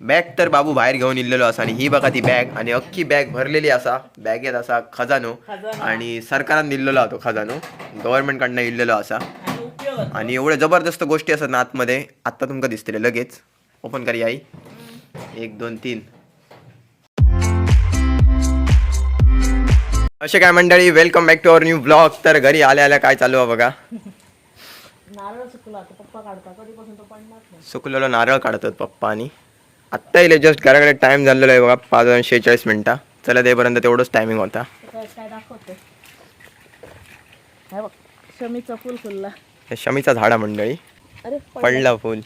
Bag तर बाबू बाहेर घेऊन इल्लेलो असा आणि ही बघा ती बॅग आणि अख्खी बॅग भरलेली असा. बॅगेत असा खजानो. आणि सरकारान दिलेलो हा तो खजानो. गव्हर्नमेंट कडनं इल्लेलो असा. आणि होतो. एवढ्या जबरदस्त गोष्टी असतात ना आतमध्ये. आत्ता तुमका दिसतले लगेच. ओपन करी आई. एक दोन तीन. असे काय मंडळी welcome back to our new blog तर घरी आल्या आल्या काय चालू आहे बघा. सुकलेलो नारळ काढतात पप्पा आणि आत्ता येईल जस्ट घराकडे टाइम झालेला आहे बघा पाच वाजून शेहेचाळीस मिनिटा. चला तेपर्यंत तेवढंच टायमिंग होता. काय दाखवते? बघ शमीचं फुल फुलला. शमीचा झाडा मंडळी. पडला. फुल.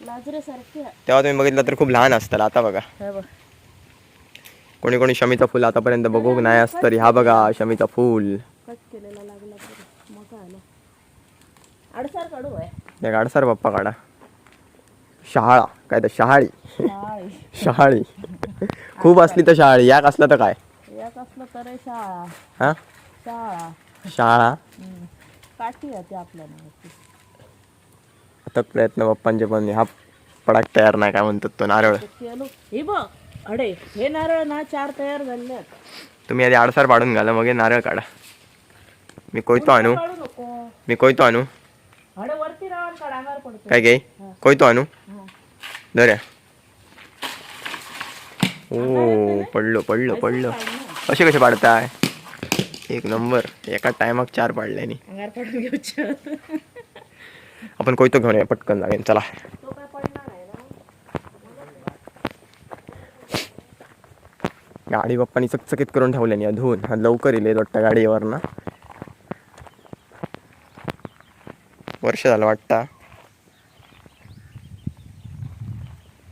तेव्हा तुम्ही बघितलं तर खूप लहान असतं आता बघा. बघ. कोणी कोणी शमीचा फुल आतापर्यंत बघूक नाही असतं तरी हा बघा शमीचा फुल. कट केलेला लागला आडसार काढू आहे ते काढ सर पप्पा काढा. शहाळा. काय तर शहाळी. शहाळी. खूप असली तर शहाळी. याक असलं तर काय? असलं तर शाळा हा? शाळा शाळा. काठी आपल्या आता प्रयत्न पप्पांचे पण हा पडाक तयार नाही काय म्हणतात तो नारळ. हे बघ अडे हे नारळ ना चार तयार झाले. तुम्ही आधी आडसार पाडून घाला मग हे नारळ काढा. मी कोयतो आणू. मी कोयतो आणू. अडे वरती पडतो काय घे कोयतो आणू. हा. दर्या ओ पडलो पडलो. पडलो कसे कसे पाडताय? एक नंबर. एका टायमाक चार पाडल्यानी आपण कोयतो घेऊन या पटकन लागेल चला. तो काय पडणार आहे ना? गाडी बाप्पानी चकचकीत करून ठेवल्यानी धुवून हा लवकर येईल वाटतं गाडीवर ना वर्ष झालं वाटता.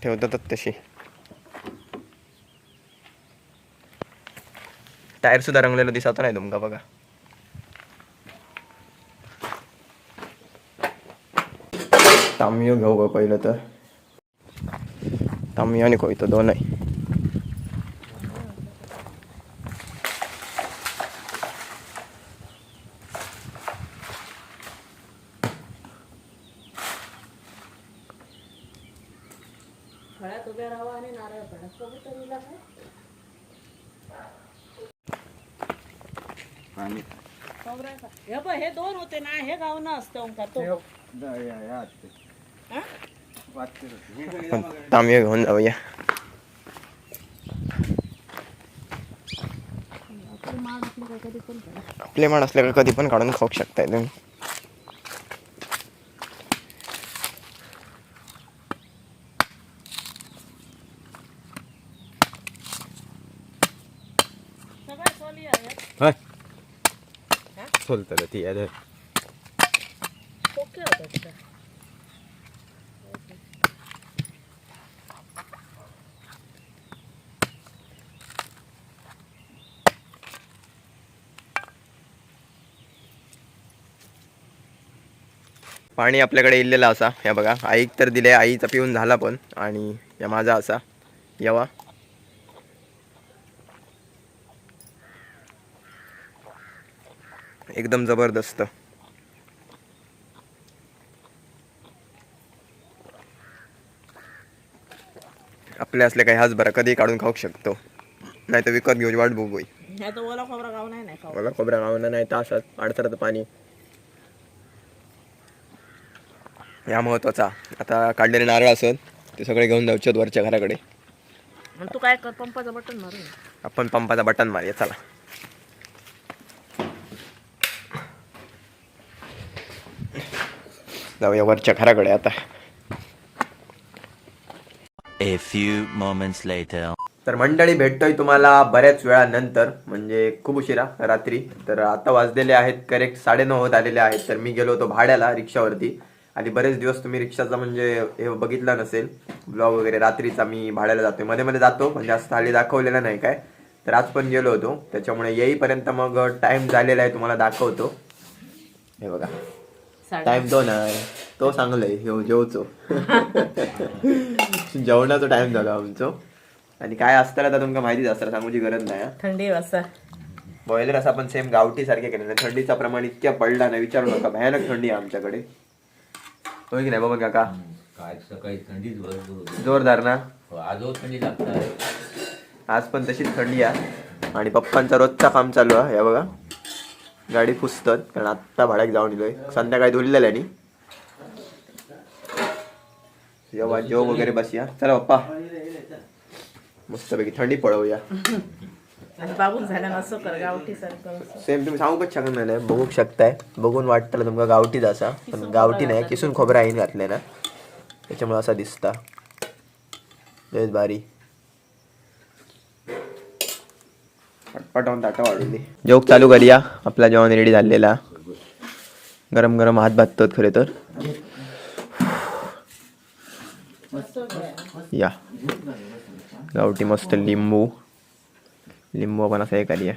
ठेवतातच तशी. टायर सुद्धा रंगलेलं दिसत नाही तुमका बघा. तामियो घेऊ पहिलं तर? तामियो आणि कोयतो दोन आहे फळ्यात उभ्या राहा आणि नारळ कबुतरीला? हे बघ हे दोन होते ना हे गावनं असतं ओंकार तो. हा? आपण तांबे घेऊन जाऊया. आपली माळ असली का कधी पण करा. आपले मान असले का कधी पण काढून खाऊ शकताय तुम्ही. सोलतं ती आहे ओके होतं तिथं पाणी आपल्याकडे इल्लेलं असा. या बघा आईक तर दिले आईचा पिऊन झाला पण. आणि या माझा असा. यवा. एकदम जबरदस्त. आपले असले काही हाच बरा कधी काढून खाऊ शकतो. नाही तर विकत घेऊन वाट बघू ह्या तो ओला खोबरा गाव नाही मला खोबऱ्या गावना नाही तासात अडसरात पाणी. या महत्त्वाचा. आता काढलेले नारळ असत ते सगळे घेऊन जाऊच्यात वरच्या घराकडे. तू काय कर पंपाचं बटन मारून आपण पंपाचा बटन मारूया चला. जाऊया वरच्या घराकडे आता. A few moments later. तर मंडळी भेटतोय तुम्हाला बऱ्याच वेळानंतर म्हणजे खूप उशिरा रात्री. तर आता वाजलेले आहेत करेक्ट साडेनऊ होत आलेले आहेत. तर मी गेलो होतो भाड्याला रिक्षावरती. आणि बरेच दिवस तुम्ही रिक्षाचा म्हणजे हे बघितला नसेल. ब्लॉग वगैरे रात्रीचा मी भाड्याला जातोय. मध्ये मध्ये जातो पण जास्त हल्ली दाखवलेला नाही काय. तर आज पण गेलो होतो. त्याच्यामुळे येईपर्यंत मग टाइम झालेला आहे तुम्हाला दाखवतो. हे बघा. टाइम तो नाही तो चांगलाय ह्यो जेवचो जेवणाचा टाइम झाला आमचो. आणि काय असताना तर तुमका माहितीच असतं सांगूची गरज नाही हा. थंडी वाजता बॉयलर असं आपण सेम गावठी सारखे केले नाही थंडीचा प्रमाण इतक्या पडला नाही विचारू नका. भयानक थंडी आहे आमच्याकडे. होय की नाही बाबा काका? काय सकाळी थंडीच भरपूर जोरदार ना? आजो थंडी लागतात आज पण तशीच थंडी आहे. आणि पप्पांचा रोजचा काम चालू आहे हे बघा. गाडी पुसतात कारण आत्ता भाड्याक जाऊन येलोय संध्याकाळी धुललेल्या आणि जेव्हा जेव वगैरे बसूया. चला पप्पा. मस्तपैकी थंडी पळवूया आणि बाबून झाल्यानं असं कर गावठी सारखं. सेम तुम्ही सांगूच शकत नाही बघू शकताय. बघून वाटतं तुमका गावठीच असा. पण गावठी नाही किसून खोबरा आईन घातले ना. त्याच्यामुळे असा दिसता. लयच भारी. पटपटावून ताटा वाढून दे. जोक चालू करूया. आपला जेवण रेडी झालेला. गरम गरम हात भाजतात खरे तर. या. गावठी मस्त लिंबू. लिंबू आपण असं हे करूया.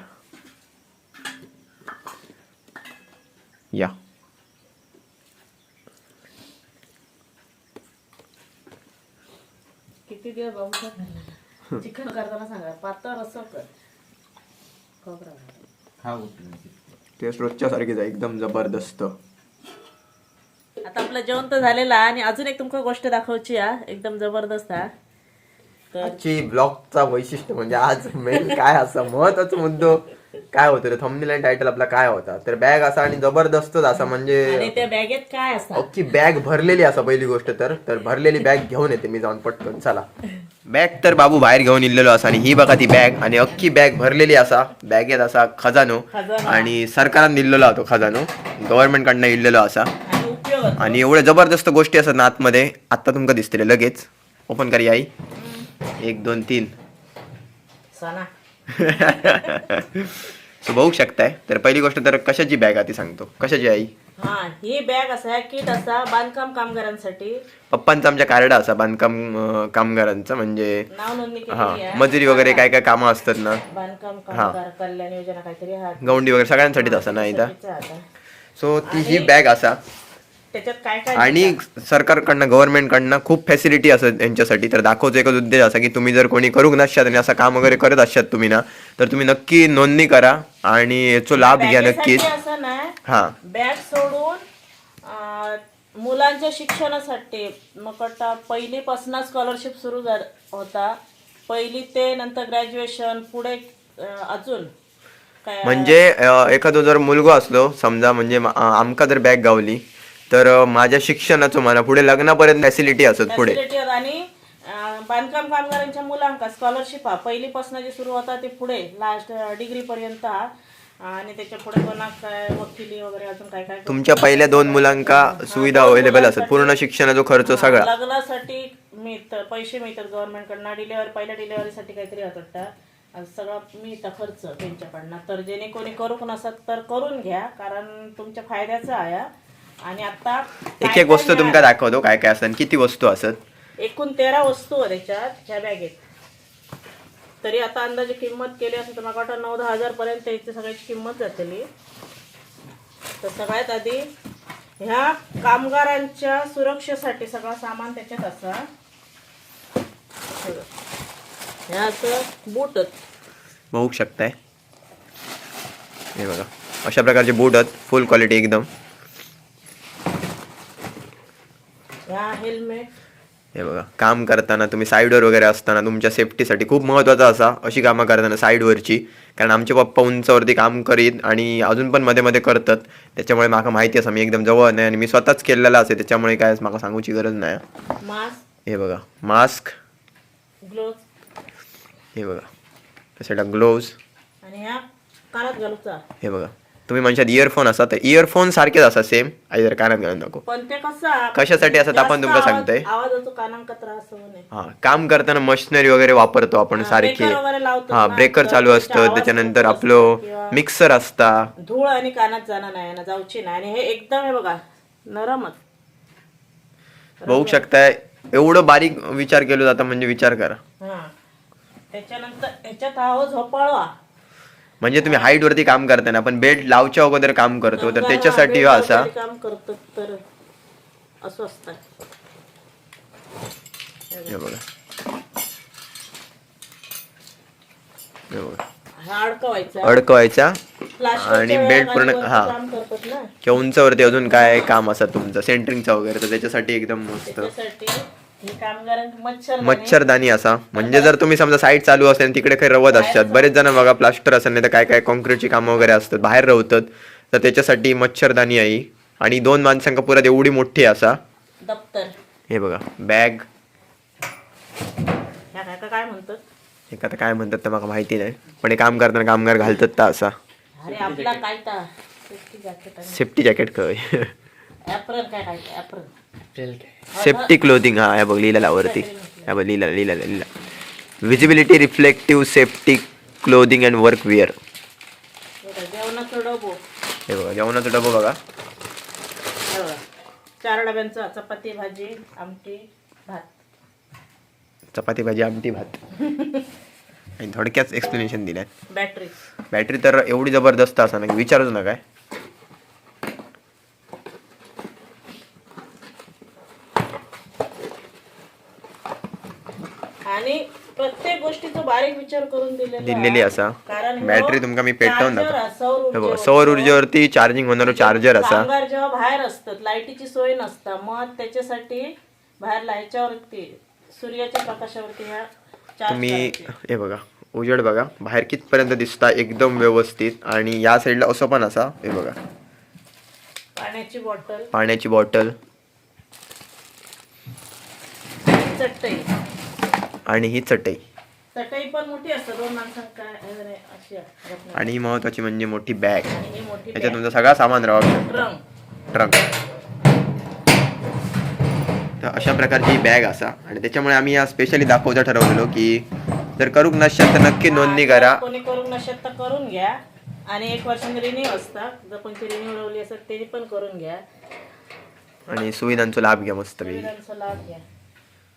या. किती दिवस बाबू चिकन करताना सांगा. पातळ असं कर. खाऊ टेस्ट रोजच्या सारखीच आहे एकदम जबरदस्त. आता आपलं जेवण तर झालेलं आहे आणि अजून एक तुमका गोष्ट दाखवची हा एकदम जबरदस्त हा आजची ब्लॉगचा वैशिष्ट्य म्हणजे आज मेन काय असं महत्त्वाचा मुद्दो काय होतं? रे थंबनेल आणि टायटल आपला काय होता? तर बॅग असा आणि जबरदस्तच असा आणि म्हणजे त्या बॅगेत काय असतात अख्खी बॅग भरलेली असा पहिली गोष्ट तर. तर भरलेली बॅग घेऊन येते मी जाऊन पटकन. चला. बॅग तर बाबू बाहेर घेऊन इल्लेलो असा आणि ही बघा ती बॅग आणि अख्खी बॅग भरलेली असा. बॅगेत असा खजानो. खजानो. आणि सरकारान दिलेलो होतो खजानो. गव्हर्नमेंट कडनं इल्लेलो असा. आणि उपयोग होतो. आणि एवढ्या जबरदस्त गोष्टी असतात ना आतमध्ये. आता तुमका दिसतले लगेच. ओपन करी आई. एक दोन तीन. सो बघू शकताय. तर पहिली गोष्ट तर कशाची बॅग आहे ती सांगतो. कशाची आई? हा ही बॅग असा किट असा बांधकाम कामगारांसाठी. पप्पांचा आमच्या कार्ड असा बांधकाम कामगारांचं म्हणजे नाव नोंदणी हा आहे. मजुरी वगैरे काय काय कामं असतात ना. बांधकाम कामगार कल्याण योजना काहीतरी हा गौंडी वगैरे सगळ्यांसाठीच असा ना आता. सो ती ही बॅग असा. त्याच्यात काय काय आणि सरकारकडनं गव्हर्नमेंटकडनं खूप फॅसिलिटी असत यांच्यासाठी. तर दाखवतो एकच उद्देश असा की तुम्ही जर कोणी करूक नसतात आणि असं काम वगैरे करत असतात तुम्ही ना तर तुम्ही नक्की नोंदणी करा आणि याचा लाभ घ्या नक्कीच. असं नाही हा. बॅग सोडून अं, मुलांच्या शिक्षणासाठी मग आता पहिलीपासून स्कॉलरशिप सुरू झाल होता. पहिली ते नंतर ग्रॅज्युएशन पुढे अं, अजून काय म्हणजे अं, एखादो जर मुलगो असलो समजा म्हणजे मा- आमका जर बॅग गावली तर माझ्या शिक्षणाचं म्हणा पुढे लग्नापर्यंत फॅसिलिटी असत पुढे. आणि अं, बांधकाम कामगारांच्या मुलांका स्कॉलरशिप हा. पहिलीपासून जे सुरू होता ते पुढे लास्ट डिग्री पर्यंत हा. आणि त्याच्या पुढे कोणाक काय वकिली वगैरे अजून काय काय तुमच्या पहिल्या दोन मुलांका सुविधा अवेलेबल असतात. पूर्ण शिक्षणाचा खर्च सगळा. लग्नासाठी मिळतं पैसे मिळतात गव्हर्नमेंट कडनं डिलेव्हरी पहिल्या डिलेव्हरीसाठी काहीतरी होतात. सगळा मिळतं खर्च त्यांच्याकडनं. तर जेणे कोणी करूक नसत तर करून घ्या कारण तुमच्या फायद्याचं आहे. आणि आता एक एक वस्तू तुमका दाखवतो काय काय असतात किती वस्तू असत? एकूण तेरा वस्तू त्याच्यात ह्या बॅगेत तरी आता अंदाजे किंमत केली असेल तर मला वाटतं नऊ दहा हजार पर्यंत याची सगळ्याची किंमत जातली. तर सगळ्यात आधी ह्या कामगारांच्या सुरक्षेसाठी सगळं सामान त्याच्यात असा. ह्या असं बूटच बघू शकताय. हे बघा अशा प्रकारचे बूट आहेत फुल क्वालिटी एकदम. ह्या हेल्मेट हे बघा काम करताना तुम्ही साईडवर वगैरे असताना तुमच्या सेफ्टीसाठी खूप महत्त्वाचं असा अशी कामं करताना साईडवरची. कारण आमचे पप्पा उंचावरती काम करीत आणि अजून पण मध्ये मध्ये करतात. त्याच्यामुळे माका माहिती असा मी एकदम जवळ नाही आणि मी स्वतःच केलेला असे त्याच्यामुळे काय माका सांगूची गरज नाही. मास्क हे बघा मास्क ग्लोव्ह हे बघा त्यासाठी ग्लोव्ज आणि ह्या कानात घालूचा. हे बघा. तुम्ही म्हणशात इयरफोन असा तर इयरफोन सारखेच असा सेम आई जर कानात घालून नको पण ते कसं कशासाठी असं आपण तुमका सांगतोय? आवाज होतो कानांका त्रास होऊ नये. हा काम करताना मशिनरी वगैरे वापरतो आपण सारखे. हा ना, ब्रेकर चालू असतं त्याच्यानंतर आपलं मिक्सर असता. धूळ आणि कानात जाणं नाही ना जाऊची नाही. आणि हे एकदम हे बघा नरमच. बघू शकताय एवढं बारीक विचार केलो जाता म्हणजे विचार करा. त्याच्यानंतर ह्याच्यात हो झोपाळवा. म्हणजे तुम्ही हाईट वरती काम करताना आपण बेड लावच्या अगोदर काम करतो तर त्याच्यासाठी हा असा काम करतो तर असं असतं. हे बघा. हे बघा. हा अडकवायचा. आणि बेड पूर्ण हा. काम करतात ना. किंवा उंचावरती अजून काय काम असतात तुमचं? सेंटरिंगचा वगैरे तर त्याच्यासाठी एकदम मस्त. मच्छरदानी. असा. म्हणजे जर तुम्ही समजा साईट चालू असेल तिकडे काही रवत असतात बरेच जण बघा प्लास्टर असेल नाही तर काय काय कॉन्क्रीटची कामं वगैरे असतात बाहेर रवतात तर त्याच्यासाठी मच्छरदानी आहे. आणि दोन माणसांका पुरात एवढी मोठी असा. दप्तर. हे बघा बॅग काय म्हणतात? हे आता काय म्हणतात तर मला माहिती नाही. पण हे काम करताना कामगार घालतात तर असा. ता? सेफ्टी जॅकेट आणि काय काय? सेफ्टी क्लोथिंग हा हे बघ लिहिलेला वरती. हे बघ लिहिला लिहिला लिहिला visibility reflective safety clothing and workwear जेवणाचं डबो. हे बघा जेवणाचा डबा बघा. हे बघा. चार डब्यांचा चपाती भाजी आमटी भात. चपाती भाजी आमटी भात. आणि थोडक्याच एक्सप्लेनेशन दिल्यात. बॅटरी बॅटरी तर एवढी जबरदस्त असा ना की विचारूच ना आणि प्रत्येक गोष्टीचं बारीक विचार करून दिलेला दिलेली असा. कारण ह्यो बॅटरी तुमका मी पेटवून charger हा, सौर हे बघा ऊर्जेवर. सौर ऊर्जेवरती चार्जिंग होणार चार्जर असा. कामगार जेव्हा बाहेर असतात लाईटीची सोय नसता मग त्याच्यासाठी बाहेर लाईटच्यावरती सूर्याच्या प्रकाशावरती ह्या तुम्ही करायचे. हे बघा उजेड बघा बाहेर कितपर्यंत दिसता एकदम व्यवस्थित आणि या साईडला असं पण असा हे बघा. पाण्याची बॉटल पाण्याची बॉटल चटई. आणि ही चटई. चटई पण मोठी असते दोन हे रत्न. आणि महत्वाची म्हणजे मोठी बॅग ही याच्यात तुमचं सगळा सामान राहू ड्रम ट्रंक तर अशा प्रकारची बॅग असा. आणि त्याच्यामुळे आम्ही या स्पेशली दाखवता ठरवलेलो की जर करूक नसेल तर नक्की नोंदणी करा. कोणी करून नसेल तर करून घ्या. आणि एक वर्षाने रिन्यू असतात जर कोणती रिन्यू लावली असेल ते पण करून घ्या. आणि सुविधांचा लाभ घ्या मस्त सुविधांचा लाभ घ्या.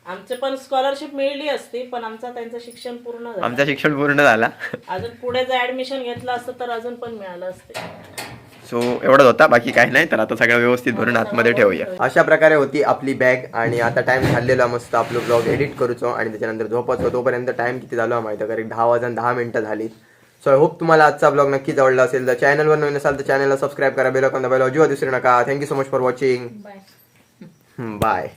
आमचे पण स्कॉलरशिप मिळली असती पण आमचं त्यांचं शिक्षण पूर्ण झालं. आमचं शिक्षण पूर्ण झाला. अजून पुढे जर ऍडमिशन घेतलं असतं तर अजून पण मिळालं असते. सो एवढंच होता बाकी काही नाही तर आता सगळं व्यवस्थित भरून आतमध्ये ठेवूया. अशा प्रकारे होती आपली बॅग आणि आता टाइम झालेला मस्त आपलं ब्लॉग एडिट करूचो आणि त्याच्यानंतर झोपायचो. तोपर्यंत टाइम किती झालो माहिती आहे कारण दहा वाजून दहा मिनिटं झालीत सो आय होप तुम्हाला आजचा ब्लॉग नक्कीच आवडला असेल. तर चॅनलवर नवीन असाल तर चॅनलला सबस्क्राईब करा बेल आयकॉन दाबायला अजिबात विसरू नका. Thank you so much for watching bye bye